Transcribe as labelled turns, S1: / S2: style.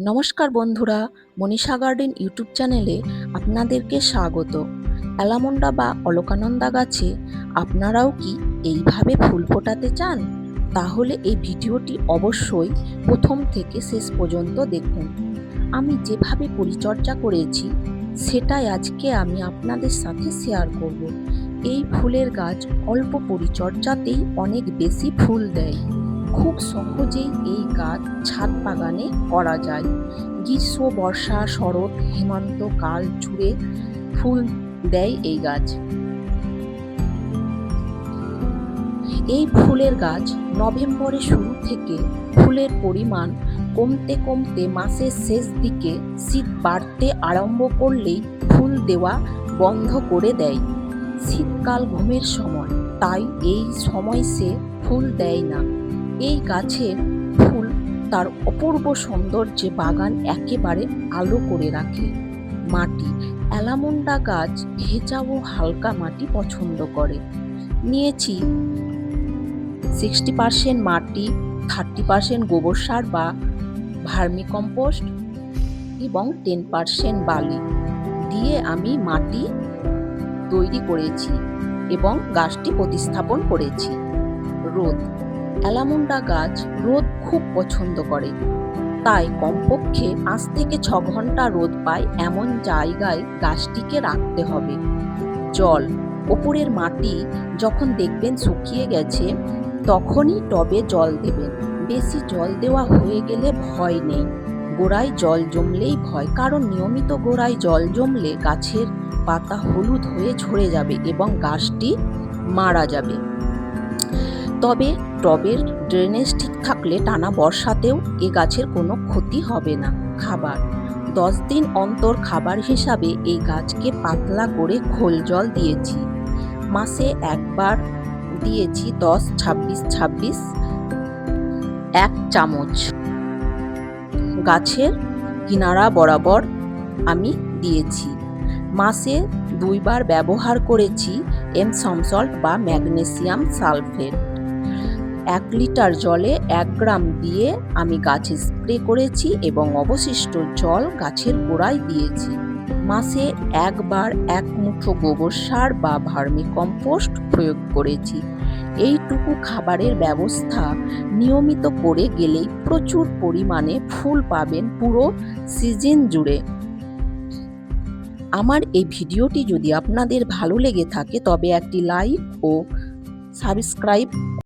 S1: নমস্কার বন্ধুরা, Manisha garden YouTube চ্যানেলে আপনাদেরকে স্বাগত। অ্যালামন্ডা বা অলকানন্দা গাছে আপনারাও কি এইভাবে ফুল ফোটাতে চান? তাহলে এই ভিডিওটি অবশ্যই প্রথম থেকে শেষ পর্যন্ত দেখুন। আমি যেভাবে পরিচর্যা করেছি, সেটাই আজকে আমি আপনাদের সাথে শেয়ার করব। এই ফুলের গাছ অল্প পরিচর্যাতেই অনেক বেশি ফুল দেয়। খুব সহজেই এই গাছ ছাদ বাগানে করা যায়। গ্রীষ্ম, বর্ষা, শরৎ, হেমন্ত কাল জুড়ে ফুল দেয় এই গাছ। এই ফুলের গাছ নভেম্বরের শুরু থেকে ফুলের পরিমাণ কমতে কমতে মাসের শেষ দিকে শীত বাড়তে আরম্ভ করলেই ফুল দেওয়া বন্ধ করে দেয়। শীতকাল ঘুমের সময়, তাই এই সময় সে ফুল দেয় না। এই গাছের ফুল তার অপূর্ব সৌন্দর্যে বাগান একেবারে আলো করে রাখে। মাটি, অ্যালামন্ডা গাছ ভেজা ও হালকা মাটি পছন্দ করে। নিয়েছি সিক্সটি পার্সেন্ট মাটি থার্টি পার্সেন্ট গোবর সার বা ভার্মি কম্পোস্ট এবং টেন পার্সেন্ট বালি দিয়ে আমি মাটি তৈরি করেছি এবং গাছটি প্রতিস্থাপন করেছি। রোদ অ্যালামন্ডা গাছ রোদ খুব পছন্দ করে। তাই কমপক্ষে পাঁচ থেকে ছ ঘণ্টা রোদ পায় এমন জায়গায় গাছটিকে রাখতে হবে। জল, ওপরের মাটি যখন দেখবেন শুকিয়ে গেছে, তখনই টবে জল দেবেন। বেশি জল দেওয়া হয়ে গেলে ভয় নেই। গোড়ায় জল জমলেই ভয়, কারণ নিয়মিত গোড়ায় জল জমলে গাছের পাতা হলুদ হয়ে ঝরে যাবে এবং গাছটি মারা যাবে। তবে টবের ড্রেনেজ ঠিক থাকলে টানা বর্ষাতেও এ গাছের কোনো ক্ষতি হবে না। খাবার। দশ দিন অন্তর খাবার হিসাবে এই গাছকে পাতলা করে খোল জল দিয়েছি। মাসে একবার দিয়েছি দশ, ছাব্বিশ ছাব্বিশ, এক চামচ। গাছের কিনারা বরাবর আমি দিয়েছি। মাসে দুইবার ব্যবহার করেছি এম সমসল্ট বা ম্যাগনেসিয়াম সালফেট। এক লিটার জলে এক গ্রাম দিয়ে আমি গাছে স্প্রে করেছি এবং অবশিষ্ট জল গাছের গোড়ায় দিয়েছি। মাসে একবার এক মুঠো গোবর সার বা ভার্মি কম্পোস্ট প্রয়োগ করেছি। এইটুকু খাবারের ব্যবস্থা নিয়মিত করে গেলেই প্রচুর পরিমাণে ফুল পাবেন পুরো সিজন জুড়ে। আমার এই ভিডিওটি যদি আপনাদের ভালো লেগে থাকে তবে একটি লাইক ও সাবস্ক্রাইব